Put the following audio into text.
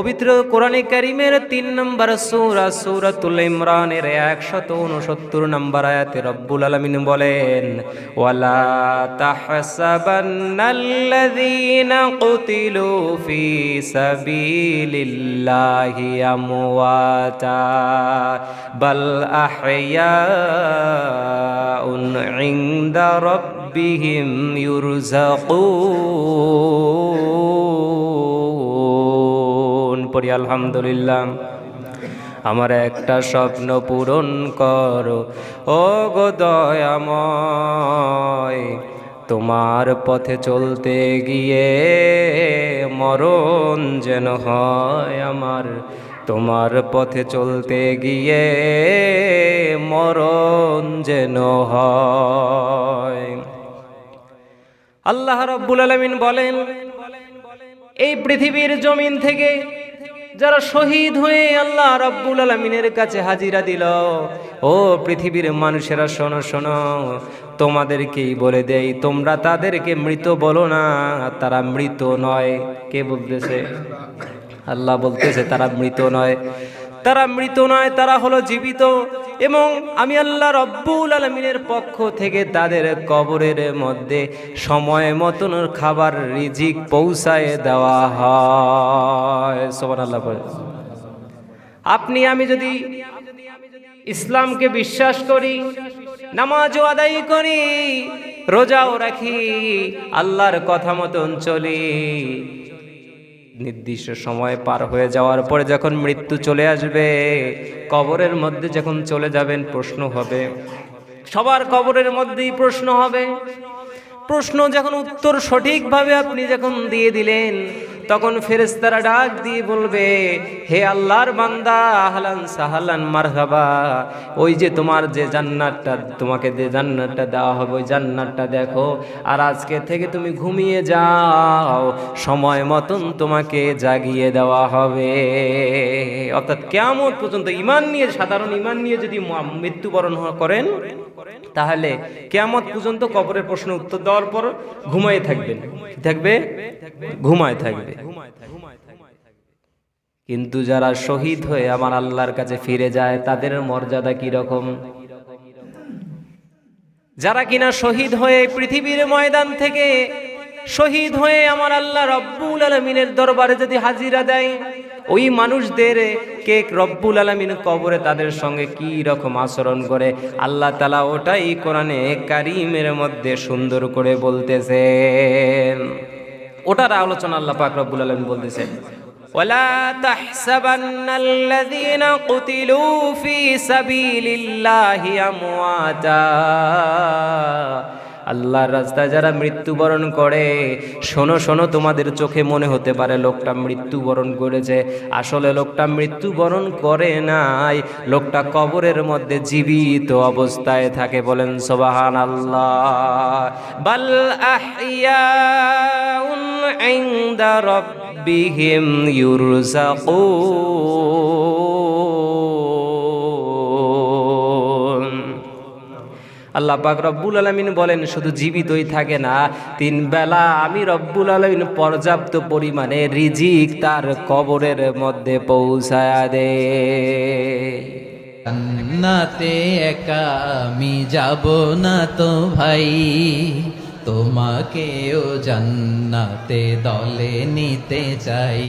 পবিত্র কোরআনে কারিমের তিন নম্বর সূরা সূরাতুল ইমরানের একশত উনসত্তর নম্বর আয়াতে রব্বুল আলমিন বলেন, ওয়ালা তাহসাবান্নাল্লাযীনা কুতিলু ফি সাবিলিল্লাহি আমওয়াতা, বাল আহইয়াউন ইনদা রাব্বিহিম ইউরযাকুন। পড়ি আলহামদুলিল্লাহ। আমার একটা স্বপ্ন পূরণ করো। ও গো দয়াময়, তোমার পথে চলতে গিয়ে মরণ যেন হয় আমার। তোমার পথে চলতে গিয়ে মরণ যেন হয়। আল্লাহ রব্বুল আলমিন বলেন, এই পৃথিবীর জমিন থেকে যারা শহীদ হয়ে আল্লাহ রব্বুল আলমিনের কাছে হাজিরা দিল, ও পৃথিবীর মানুষেরা, শোনো শোনো, তোমাদেরকেই বলে দেই, তোমরা তাদেরকে মৃত বলো না, তারা মৃত নয়। কে বলতেছে? আল্লাহ বলতেছে, তারা মৃত নয়। তারা মৃত নয়, তারা হলো জীবিত। এবং আমি আল্লাহ রব্বুল আলমিনের পক্ষ থেকে তাদের কবরের মধ্যে সময় মতন খাবার, রিজিক পৌঁছায় দেওয়া হয়। সোমান আল্লাহ। আপনি, আমি যদি ইসলামকে বিশ্বাস করি, নামাজও আদায় করি, রোজাও রাখি, আল্লাহর কথা মতন চলি, নির্দিষ্ট সময় পার হয়ে যাওয়ার পরে যখন মৃত্যু চলে আসবে, কবরের মধ্যে যখন চলে যাবেন, প্রশ্ন হবে, সবার কবরের মধ্যেই প্রশ্ন হবে প্রশ্ন যখন উত্তর সঠিকভাবে আপনি যখন দিয়ে দিলেন তখন ফেরেস্তারা ডাক দিয়ে বলবে, হে আল্লাহর বান্দা, আহলান সাহালান মারহাবা। ওই যে তোমার যে জান্নাতটা, তোমাকে যে জান্নাতটা দেওয়া হবে, ওই জান্নাতটা দেখো। আর আজকে থেকে তুমি ঘুমিয়ে যাও। সময় মতন তোমাকে জাগিয়ে দেওয়া হবে। অর্থাৎ কেমন পর্যন্ত ইমান নিয়ে, সাধারণ ইমান নিয়ে যদি মৃত্যুবরণ করেন তাহলে কেয়ামত পর্যন্ত কবরের প্রশ্ন উত্তর দেওয়ার পর ঘুমাই থাকবেন। থাকবে? ঘুমায় থাকবে। কিন্তু যারা শহীদ হয়ে আমার আল্লাহর কাছে ফিরে যায়, তাদের মর্যাদা কি রকম? যারা কিনা শহীদ হয়ে পৃথিবীর ময়দান থেকে শহীদ হয়ে আমার আল্লাহ রব্বুল আলমিনের দরবারে যদি হাজিরা দেয় ওই মানুষদের কে রব্বুল আলমিন কবরে তাদের সঙ্গে কি রকম আচরণ করে আল্লাহ তালা ওটাই কোরআনে কারিমের মধ্যে সুন্দর করে বলতেছেন ওটার আলোচনা আল্লাহ পাক রব্বুল আলমিন বলতেছেন ولا تحسبن الذين قتلوا في سبيل الله أمواتا আল্লাহর রাস্তায় যারা মৃত্যুবরণ করে, শোনো শোনো, তোমাদের চোখে মনে হতে পারে লোকটা মৃত্যুবরণ করেছে। আসলে লোকটা মৃত্যুবরণ করে নাই, লোকটা কবরের মধ্যে জীবিত অবস্থায় থাকে। বলেন সোবাহান আল্লাহ বাল ইউরজাকুন। আল্লাহ পাক রব্বুল আলমিন বলেন, শুধু জীবিতই থাকে না, তিন বেলা আমি রব্বুল আলমিন পর্যাপ্ত পরিমাণে রিজিক তার কবরের মধ্যে পৌঁছায়া দে। জান্নাতে একা আমি যাব না তো ভাই, তোমাকেও জান্নাতে দলে নিতে চাই।